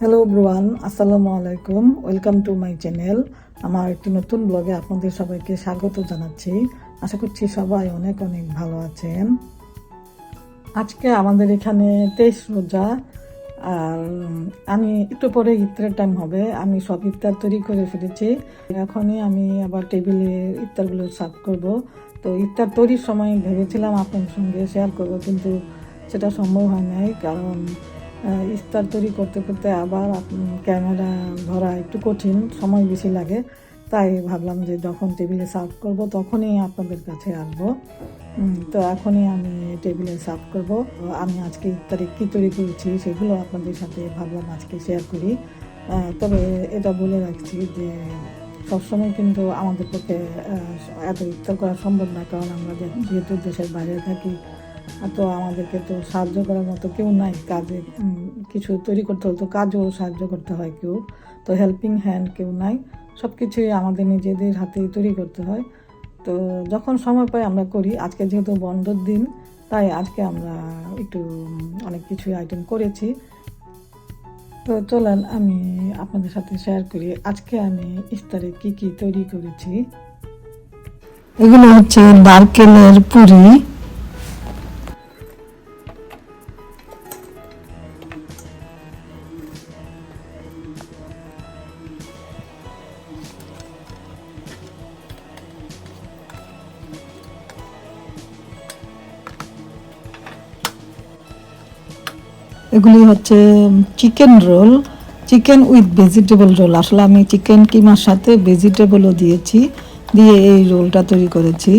Hello ব্রুয়ান আসসালামু আলাইকুম welcome to my channel আমার একটি নতুন ব্লগে আপনাদের সবাইকে স্বাগত জানাচ্ছি। আশা করছি সবাই অনেক অনেক ভালো আছেন। আজকে আমাদের এখানে তেইশ রোজা। আর আমি একটু পরে ইফতারের টাইম হবে। আমি সব ইফতার তৈরি করে ফেলেছি। এখনই আমি আবার টেবিলে ইফতারগুলো সার্ভ করব। তো ইফতার তৈরির সময় ভেবেছিলাম আপনার সঙ্গে শেয়ার করব, কিন্তু সেটা সম্ভব হয় নাই। কারণ ইফতার তৈরি করতে করতে আবার ক্যামেরা ধরা একটু কঠিন, সময় বেশি লাগে। তাই ভাবলাম যে যখন টেবিলে সার্ভ করব তখনই আপনাদের কাছে আসব। তো এখনই আমি টেবিলে সার্ভ করব। আমি আজকে ইফতারে কী তৈরি করেছি সেগুলো আপনাদের সাথে ভাবলাম আজকে শেয়ার করি। তবে এটা বলে রাখছি যে সবসময় কিন্তু আমাদের পক্ষে এত ইফতার করা সম্ভব না। কারণ আমরা যেহেতু দেশের বাইরে থাকি তো আমাদেরকে তো সাহায্য করার মতো কেউ নাই কাজে। কিছু তৈরি করতে হলে তো কাজও সাহায্য করতে হয় কেউ। তো হেল্পিং হ্যান্ড কেউ নাই। সব কিছুই আমাদের নিজেদের হাতে তৈরি করতে হয়। তো যখন সময় পাই আমরা করি। আজকে যেহেতু বন্ধর দিন, তাই আজকে আমরা একটু অনেক কিছু আইটেম করেছি। তো চলেন আমি আপনাদের সাথে শেয়ার করি। আজকে আমি ইফতারে কি কি তৈরি করেছি? এগুলো হচ্ছে নারকেলের পুরি এগুলি হচ্ছে chicken roll, chicken with vegetable roll. আসলে আমি চিকেন কিমার সাথে ভেজিটেবলও দিয়েছি, দিয়ে এই রোলটা তৈরি করেছি।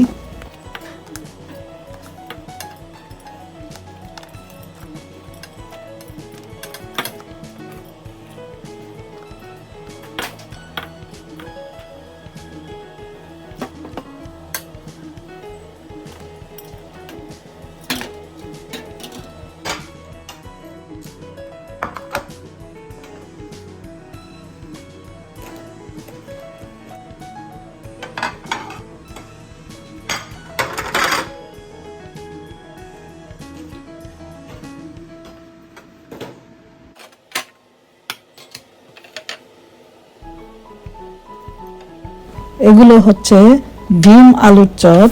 এগুলো হচ্ছে ডিম আলুর চপ।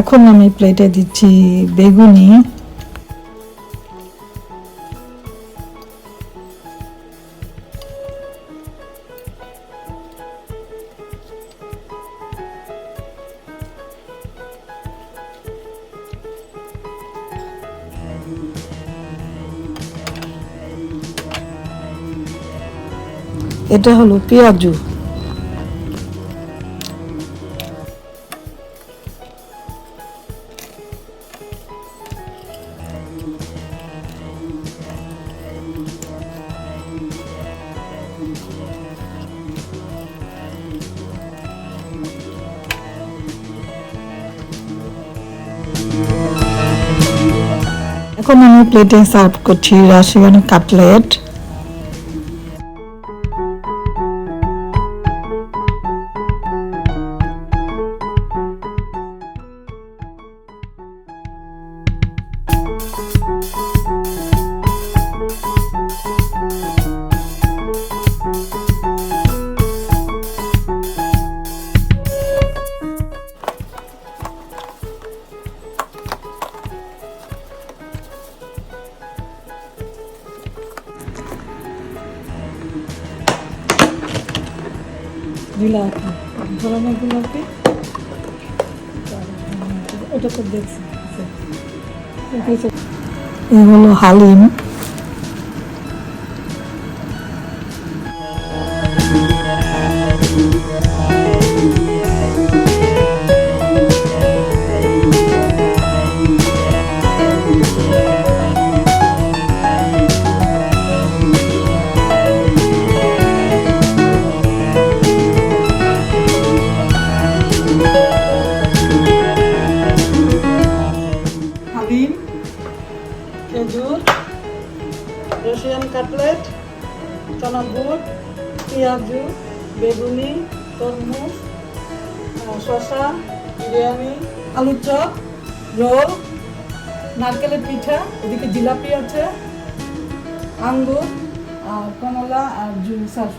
এখন আমি প্লেটে দিচ্ছি বেগুনি। এটা হলো পেঁয়াজু। এখন আমি প্লেটে সার্ভ করছি রাশিয়ান কাটলেট। জিলাপি ধরনের জিলাপি? ওটা তো দেখছি। এ হলো হালিম। কাটলেট, চানা গুড়, পেঁয়াজু, বেগুনি, তরমুজ শশা বিরিয়ানি, আলুর চপ, রোল, নারকেলের পিঠা ওদিকে জিলাপি আছে, আঙ্গুর, আর কমলা, আর জুস, আর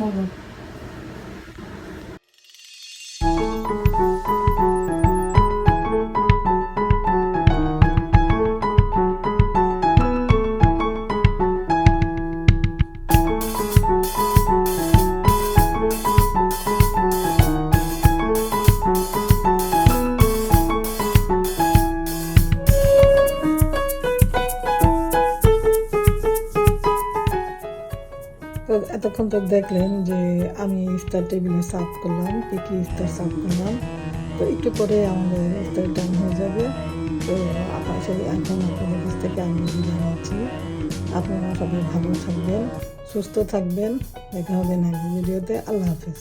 এতক্ষণ তো দেখলেন যে আমি ইফতার টেবিলে সাফ করলাম পিকি ইফতার সাফ করলাম। তো একটু পরে আমাদের ইফতার টাইম হয়ে যাবে। তো আপনার সবাই এখন আপনাদের কাছ থেকে আমি জানাচ্ছি আপনারা সবাই ভালো থাকবেন, সুস্থ থাকবেন। দেখা হবে না ভিডিওতে আল্লাহ হাফেজ।